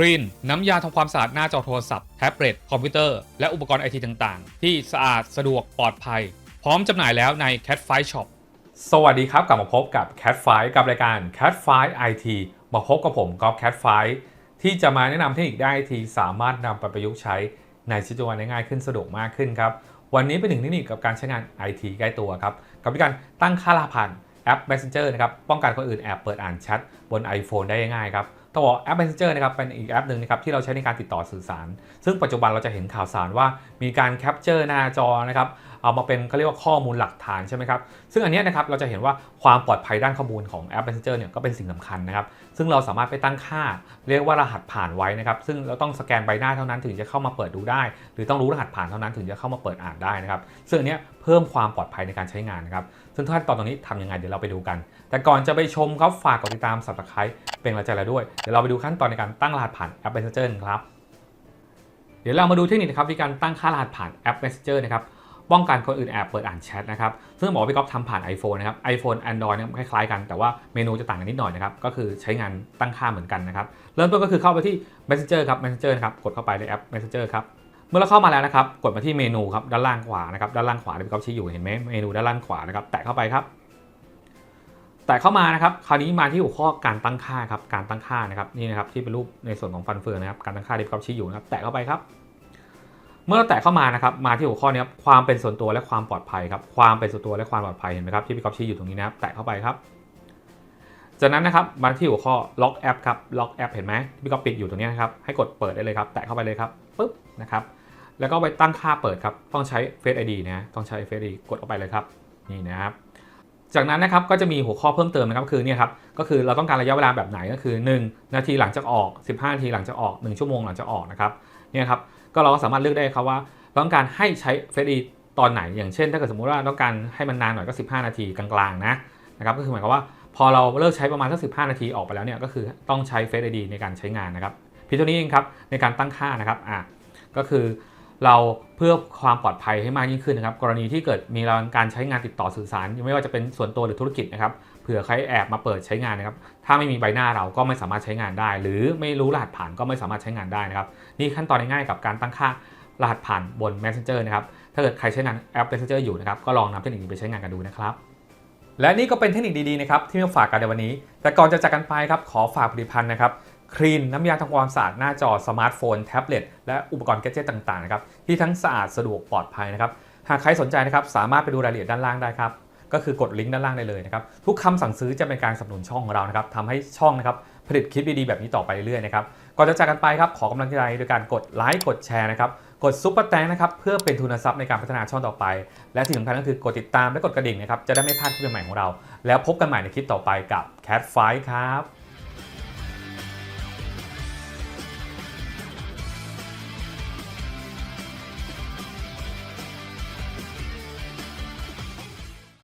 ครีนน้ำยาทำความสะอาดหน้าจอโทรศัพท์แท็บเล็ตคอมพิวเตอร์ และอุปกรณ์ไอทีต่างๆ ที่สะอาดสะดวกปลอดภัย พร้อมจำหน่ายแล้วใน Cat f i Shop สวัสดีครับ กลับมาพบกับ Cat f i กับรายการ Cat f i IT มาพบกับผมกอล์ฟ Cat f i ที่จะมาแนะนำเทคนิคได้ที่สามารถนำไปประยุกต์ใช้ในชีวิตประจำวันได้ง่ายขึ้นสะดวกมากขึ้นครับวันนี้เป็นหนึ่งเทคนิคกับการใช้งาน IT ใกล้ตัวครับกับการตั้งค่ารหัสผ่านแอป Messenger นะครับป้องกันคนอื่นแอบเปิดอ่านแชทบน iPhone ได้ง่ายครับต้องบอกแอป Messenger นะครับเป็นอีกแอปหนึ่งนะครับที่เราใช้ในการติดต่อสื่อสาร ซึ่งปัจจุบันเราจะเห็นข่าวสารว่ามีการแคปเจอร์หน้าจอนะครับเอามาเป็นเขาเรียกว่าข้อมูลหลักฐานใช่ไหมครับซึ่งอันนี้นะครับเราจะเห็นว่าความปลอดภัยด้านข้อมูลของแอป Messenger เนี่ยก็เป็นสิ่งสำคัญนะครับซึ่งเราสามารถไปตั้งค่า เรียกว่ารหัสผ่านไว้นะครับซึ่งเราต้องสแกนใบหน้าเท่านั้นถึงจะเข้ามาเปิดดูได้ หรือต้องรู้รหัสผ่านเท่านั้นถึงจะเข้ามาเปิดอ่านได้นะครับซึ่งอันนี้เพิ่มความปลอดภัยในการใช้งานนะครับซึ่งขั้นตอนตรงนี้ทำยังไงเดี๋ยวเราไปดูกัน แต่ก่อนจะไปชมครับฝากกดติดตาม subscribe เป็นกำลังใจเราด้วยดี๋ยวเราไปดูขั้นตอนในการตั้งรหัสผ่านแอป Messenger นครับเดี๋ยวเรามาดูเทคนิคนะครับในการตั้งค่ารหัสผ่านแอป Messenger นะครับป้องกันคนอื่นแอบเปิดอ่านแชทนะครับซึ่งบอพี่ก๊อฟทำผ่าน iPhone นะครับ iPhone Android คล้ายๆ กันแต่ว่าเมนูจะต่างกันนิดหน่อยนะครับก็คือใช้งานตั้งค่าเหมือนกันนะครับเริ่มต้นก็คือเข้าไปที่ Messenger ครับ Messenger นะครับกดเข้าไปในแอป Messenger ครับเมื่อเราเข้ามาแล้วนะครับกดมาที่เมนูครับด้านล่างขวานะครับด้านล่างขวาที่พี่ก๊อฟชี้อยู่เห็นไหมเมนูด้านล่างขวานะครับแตะเข้าไปครับ แต่เข้ามานะครับคราวนี้มาที่หัวข้อการตั้งค่าครับการตั้งค่านะครับนี่นะครับที่เป็นรูปในส่วนของฟันเฟืองนะครับการตั้งค่าที่พี่ก๊อฟชี้อยู่นะครับแตะเข้าไปครับ เมื่อเราแตะเข้ามานะครับมาที่หัวข้อนี้ครับความเป็นส่วนตัวและความปลอดภัยครับความเป็นส่วนตัวและความปลอดภัยเห็นไหมครับที่พี่ก๊อฟชี้อยู่ตรงนี้นะครับแตะเข้าไปครับ จากนั้นนะครับมาที่หัวข้อล็อกแอปครับล็อกแอปเห็นไหมที่พี่ก๊อฟปิดอยู่ตรงนี้นะครับให้กดเปิดได้เลยครับแตะเข้าไปเลยครับปึ๊บนะครับแล้วก็ไปตั้งค่าเปิดครับต้องใช้ Face ID นะต้องใช้ Face ID กดเข้าไปเลยครับนี่นะครับ จากนั้นนะครับก็จะมีหัวข้อเพิ่มเติมนะครับคือเนี่ยครับก็คือเราต้องการระยะเวลาแบบไหนก็คือ 1 นาทีหลังจากออก 15 นาทีหลังจากออก 1 ชั่วโมงหลังจากออกนะครับเนี่ยครับก็เราก็สามารถเลือกได้ครับว่าต้องการให้ใช้เฟซดีตอนไหน อย่างเช่น ถ้าเกิดสมมุติว่าต้องการให้มันนานหน่อยก็ 15 นาทีกลางๆนะนะครับก็คือหมายความว่าพอเราเลิกใช้ประมาณสัก 15 นาทีออกไปแล้วเนี่ยก็คือต้องใช้เฟซดีในการใช้งานนะครับเพียงเท่านี้เองครับในการตั้งค่านะครับอะก็คือ เราเพื่อความปลอดภัยให้มากยิ่งขึ้นนะครับ กรณีที่เกิดมีการใช้งานติดต่อสื่อสารไม่ว่าจะเป็นส่วนตัวหรือธุรกิจนะครับเผื่อใครแอบมาเปิดใช้งานนะครับ ถ้าไม่มีใบหน้าเราก็ไม่สามารถใช้งานได้ หรือไม่รู้รหัสผ่านก็ไม่สามารถใช้งานได้นะครับ นี่ขั้นตอนง่ายๆกับการตั้งค่ารหัสผ่านบน Messenger นะครับ ถ้าเกิดใครใช้งานแอป Messenger อยู่นะครับ ก็ลองนำเทคนิคนี้ไปใช้งานกันดูนะครับ และนี่ก็เป็นเทคนิคดีๆนะครับที่มาฝากกันในวันนี้ แต่ก่อนจะจากกันไปครับขอฝากผลิตภัณฑ์นะครับ ครีนน้ำยาทำความสะอาดหน้าจอสมาร์ทโฟน แท็บเล็ตและอุปกรณ์แกดเจิตต่างๆนะครับที่ทั้งสะอาดสะดวกปลอดภัยนะครับหากใครสนใจนะครับสามารถไปดูรายละเอียดด้านล่างได้ครับก็คือกดลิงก์ด้านล่างได้เลยนะครับทุกคำสั่งซื้อจะเป็นการสนับสนุนช่องของเรานะครับทำให้ช่องนะครับผลิตคลิปดีๆแบบนี้ต่อไปเรื่อยๆนะครับก่อนจะจากกันไปครับขอกำลังใจโดยการกดไลค์กดแชร์นะครับกดซุปเปอร์แตงนะครับเพื่อเป็นทุนทรัพย์ในการพัฒนาช่องต่อไป และที่สำคัญก็คือกดติดตามและกดกระดิ่งนะครับจะได้ไม่พลาดคลิปใหม่ๆของเรา แล้วพบกันใหม่ในคลิปต่อไปกับ Cat f i ครับ